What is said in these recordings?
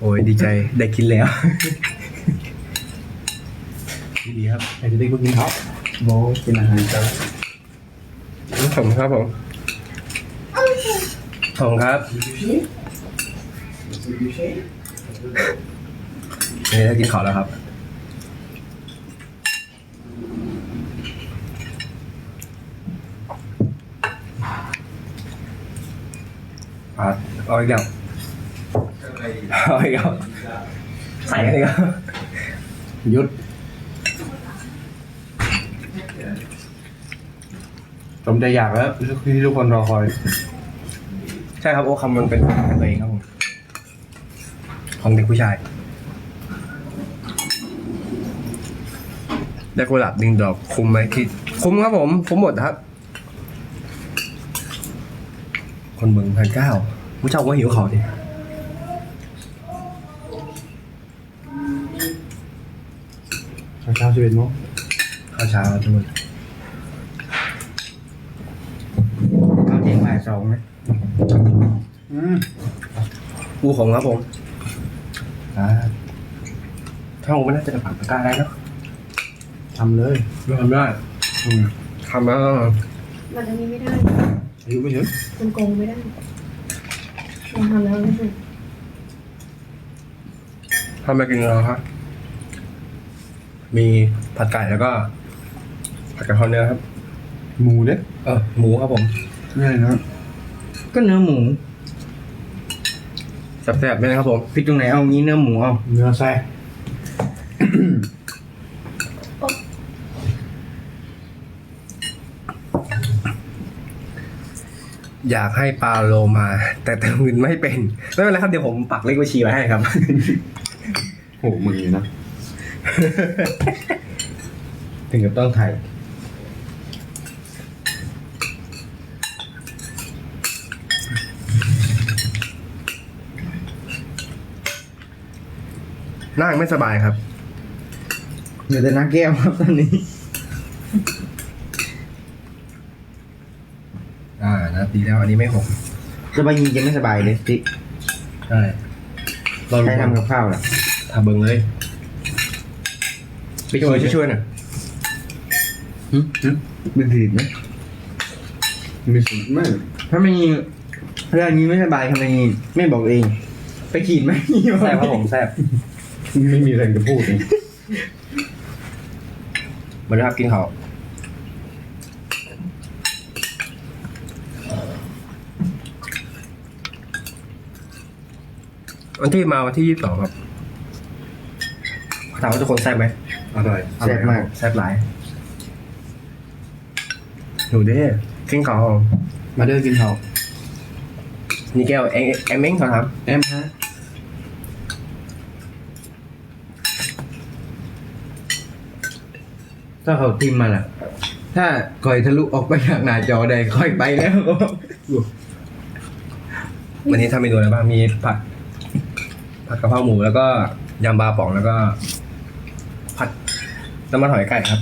โอ้ยดีใจได้กินแล้วดีครับไอ้จะได้กินครับโบกินอาหารจ้าขอบคุครับผมขอบครับเฮ้ยกินข้าวแล้วครับ อะเอาอีกแล้วเอาอีกแล้วใส่กันอีกแล้วยุดผมจะอยากแล้วที่ทุกคนรอคอย ใช่ครับโอ้คำมันเป็นของตัวเองครับผมของเด็กผู้ชายได้กุหลาบหนึ่งดอกคุ้มไหมคิด คุ้มครับผม คุ้มหมดครับ คนเมืองพันเก้าผู้เจ้าก็หิวเขาดิเช้าสิบเอ็ดโมงข้าวเช้าทุกคนข้าวเที่ยงบ่ายสองไหมอืมปูของครับผมอ่าถ้าผมไม่น่าจะผ่านปากกาได้เนอะทำเลย ทำได้อืมทำแล้ว มันอันนี้ไม่ได้ อายุไม่ถึงมันโกงไม่ได้ลองทำแล้วไม่ใช่ทำไปกินแล้วครับ มีผัดไก่แล้วก็ ผัดกะเพราเนื้อครับ หมูเด้อเออหมูครับผมนี่อะไรนะก็เนื้อหมูแซ่บๆเลยนะครับผมพี่ตรงไหนเอางี้เนื้อหมูเอาเนื้อแซ่ อยากให้ปลาโลมา แต่เติมเงินไม่เป็นไม่เป็นไรครับเดี๋ยวผมปักเลขบัญชีไว้ให้ครับ โหมึงนี่นะ ถึงกับต้องถ่ายนั่งไม่สบายครับเหลือแต่น้ำแก้วครับตอนนี้ อ่า นะดีแล้วอันนี้ไม่หกสบายยิงจะไม่สบายเลยพี่ใช่เราใครทำกับข้าวล่ะทำเบิ้งเลยไปช่วยช่วยๆหน่อยหึหึเป็นผิดไหมมีสูตรไหมถ้าไม่มีเรื่องนี้ไม่สบายทำไมไม่บอกเอง ไปขีดไหมแซ่บครับผมแซ่บไม่มีอะไรจะพูดเลยมาเลยครับกินข้า ววันที่มาวันที่ยี่สิบสองครับถามว่าทุกคนแซ่บไหมอร่อยแซ่บมากแซ่บหลายหนูเด้กินข้าวมาเด้อกินเขานี่แก้วเอ็งเอ็มเอ็งครับแอมฮะถ้าเขาทิมมาล่ะ ถ้าคอยทะลุออกไปจากหน้าจอได้ค่อยไปแล้ว วันนี้ทำเมนูอะไรบ้างมีผัด ผัดกะเพราหมูแล้วก็ยำปลาป๋องแล้วก็ ผัดน้ำมันหอยไก่ครับ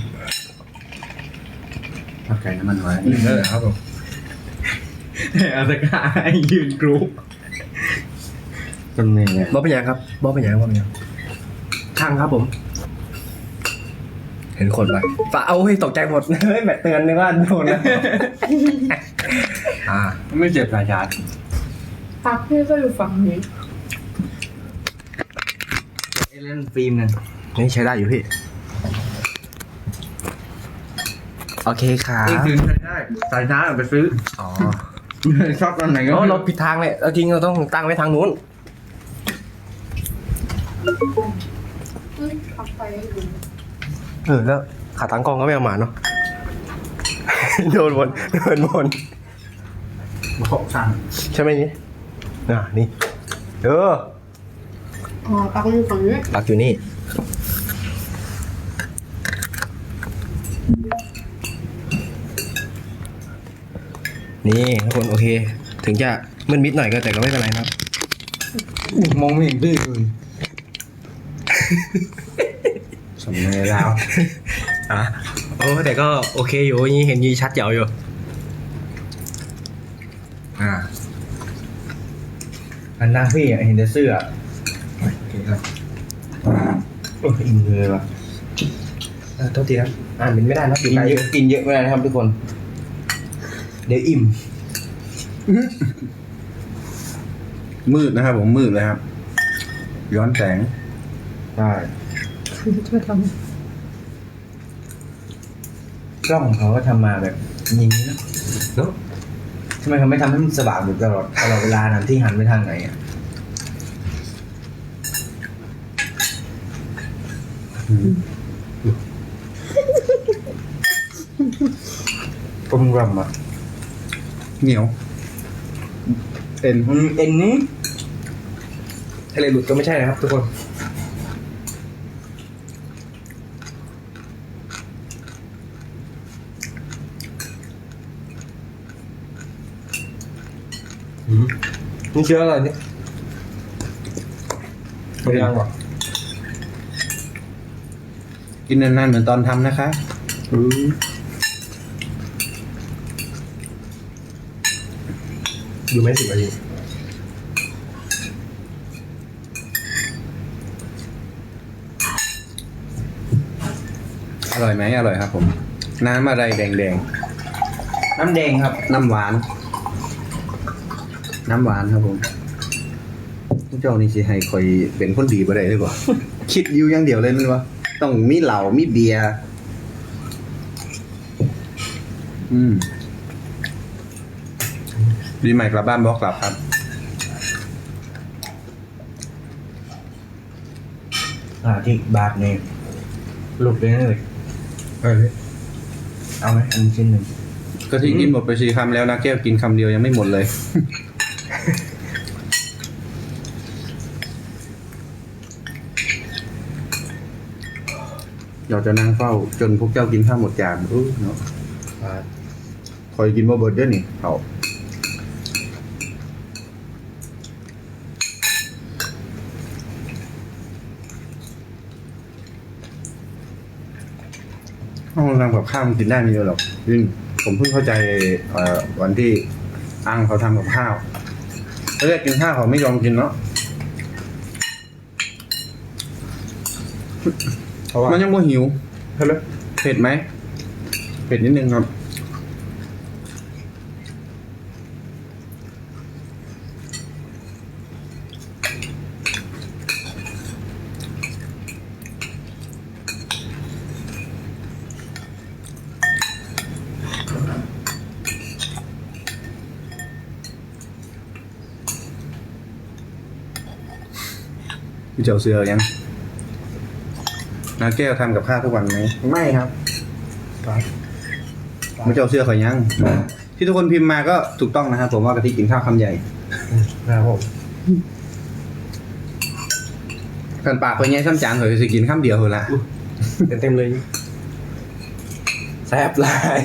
ผัดไก่น้ำมันไว้นั่นแหละครับผมเอาตะกร้าให้ยืนกรุ๊ปตำแหน่งเนี่ยบอเป็นยังครับบอเป็นยังบอเป็นยังข้างครับผม เห็นคนไปฝาเอาเฮ้ยตกใจหมดเฮ้ยแบบเตือนนึกว่าโดนแล้วอ่า ไม่เจ็บสายชาร์จปักพี่ก็อยู่ฝั่งนี้ เอเลนฟิล์มนั่นนี่ใช้ได้อยู่พี่ โอเคค่ะนี่คือใช้ได้สายชาร์จเอาไปซื้อ อ๋อ ชอบตอนไหนก็โอ้รถผิดทางเลยเราจริงเราต้องตั้งไว้ทางนู้นปักไปให้ดูเออแล้วขาตั้งกล้องก็ไม่เอามาเนาะ โดนวนโดนวนมาขอสั่งใช่ไหมนี่อ่านี่ เออ อ๋อปักอยู่ฝั่งนี้ปักอยู่นี่ นี่ทุกคนโอเค ถึงจะมึนมิดหน่อยก็แต่ก็ไม่เป็นไรนะครับ มองไม่เห็นพี่เลยสำเนียงแล้วอะโอ้แต่ก็โอเคอยู่อย่างนี้เห็นยีชัดเจ๋วอยู่ อ่าอันหน้าพี่อะเห็นแต่เสื้อโอเคครับโอ้ยอิ่มเลยว่ะเอ่อโทษทีครับอ่านเป็นไม่ได้นะอกิยู่นไกลเยอะกินเยอะไม่ได้นะครับทุกคน เดี๋ยวอิ่ม มืดนะครับผมมืดเลยครับ ย้อนแสง ใช่ช่วยทกล้องเขาก็ทำมาแบบอย่างนี้นะเนาะทำไมเขาไม่ทำให้มันสว่างอยู่ตลอดตลอดเวลานั้นที่หันไปทางไหนอะ กลมกล่อมอะเหนียว เอ็นอืมเอ็นนี้ทะเลหลุดก็ไม่ใช่นะครับทุกคนอืมนี่เชื้ออะไรเนี่ยไม่ยังหรอ กินนานๆเหมือนตอนทำนะคะอยู่ไม่สิบนาทีอร่อยไหมอร่อยครับ ผม น้ำอะไรแดงน้ำแดงครับๆน้ำหวาน น้ำหวานครับผมผู้เจ้านี่สิให้คอยเป็นคนดีบ่ได้หรือเปล่าคิดอยู่อย่างเดียวเลยนั่นวะ ต้องมีเหล้ามีเบียร์อืมดีใหม่กลับบ้านบอกกลับครับอ่าที่บาทนี่หลุดเลยนะเลยเออเอาไหมอันชิ้นหนึ่งก็ที่กินหมดไปสี่คำแล้วนะแก้วกินคำเดียวยังไม่หมดเลย เราจะนั่งเฝ้าจนพวกเจ้ากินข้าวหมดจานอู้เนาะอ่าคอยกินบ่เบิดเด้อนี่เขาห้องทำกับข้าวมันกินได้ไม่เยอะหรอกยิ่งผมเพิ่งเข้าใจเอ่อวันที่อังเขาทำกับข้าวเรียกกินข้าวเขาไม่ยอมกินเนาะ เพราะว่ามันยังบ่หิวใช่ไหมเผ็ดไหมเผ็ดนิดนึงครับ เจ้าเสือยัง นาแก้วทำกับข้าวทุกวันไหมไม่ครับครับไม่เจ้าเสื้อขอยยังที่ทุกคนพิมพ์มาก็ถูกต้องนะครับผมว่ากะทิกินข้าวคำใหญ่นะครับผมกันปากคนใหญ่ซ้ำจานเขาจะกินข้ามเดียวเหรอละเต็มเต็มๆเลยแซ่บหลาย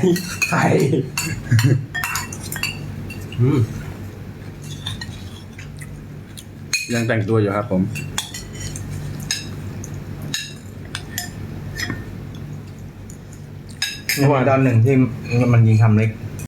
ไข่อืมยังแต่งตัวอยู่ครับผม เมื่อวานตอนหนึ่งที่มันยิงคำเล็ก